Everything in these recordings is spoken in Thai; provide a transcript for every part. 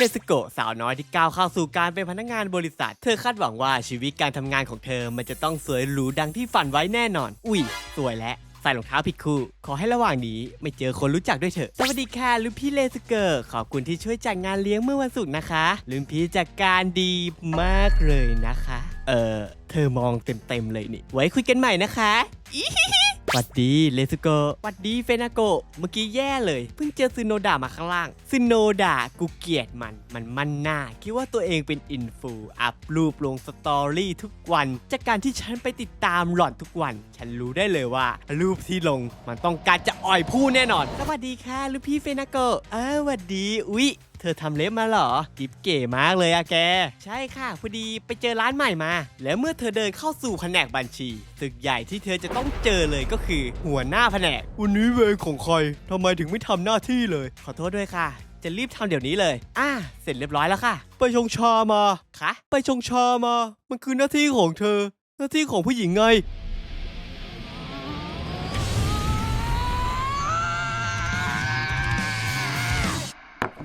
เนสโกะสาวน้อยที่ก้าวเข้าสู่การเป็นพนักงานบริษัท เธอคาดหวังว่าชีวิตการทำงานของเธอมันจะต้องสวยหรูดังที่ฝันไว้แน่นอน อุ้ย สวยแล้วใส่รองเท้าผิดคู่ ขอให้ระหว่างนี้ไม่เจอคนรู้จักด้วยเถอะ สวัสดีค่ะลุงพี่เลสเกอร์ ขอบคุณที่ช่วยจัดงานเลี้ยงเมื่อวันศุกร์นะคะลุงพี่จัดการดีมากเลยนะคะ เออเธอมองเต็มๆเลยนี่ ไว้คุยกันใหม่นะคะอีฮิฮิ หวัดดีเลสโกหวัดดีเฟนาโกเมื่อกี้แย่เลย เพิ่งเจอซึโนดามาข้างล่างซึโนดากูเกลียดมัน มันมันหน้า คิดว่าตัวเองเป็นอินฟูอัพรูปลงสตอรี่ทุกวัน จากการที่ฉันไปติดตามหล่อนทุกวัน ฉันรู้ได้เลยว่า รูปที่ลงมันต้องการจะ อ่อยผู้แน่นอน สวัสดีค่ะลูกพี่เฟนาโกะเออหวัดดี อุ๊ย เธอทำเล็บมาเหรอ กิฟเก๋มากเลยอะแก ใช่ค่ะ พอดีไปเจอร้านใหม่มา แล้วเมื่อเธอเดินเข้าสู่แผนกบัญชี ตึกใหญ่ที่เธอจะต้องเจอเลยก็คือ หัวหน้าแผนก วันนี้เวรของใครทำไมถึงไม่ทำหน้าที่เลย ขอโทษด้วยค่ะ จะรีบทำเดี๋ยวนี้เลย อ่าเสร็จเรียบร้อยแล้วค่ะ ไปชงชามา คะ ไปชงชามา มันคือหน้าที่ของเธอ หน้าที่ของผู้หญิงไง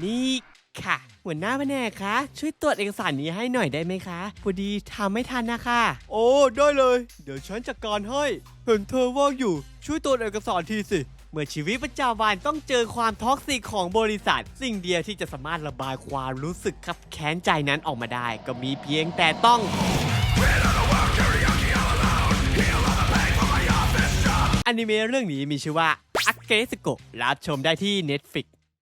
นี่ค่ะ หัวหน้าแผนกคะช่วยตรวจเอกสารนี้ให้หน่อยได้ไหมคะพอดีทำไม่ทันนะคะ โอ้ ได้เลย เดี๋ยวฉันจัดการให้ เห็นเธอว่างอยู่ ช่วยตรวจเอกสารทีสิ เมื่อชีวิตประจำวันต้องเจอความท็อกซิกของบริษัท สิ่งเดียวที่จะสามารถระบายความรู้สึกขับแค้นใจนั้นออกมาได้ ก็มีเพียงแต่ต้อง อนิเมะเรื่องนี้มีชื่อว่าอักเกสโกรับชมได้ที่ Netflix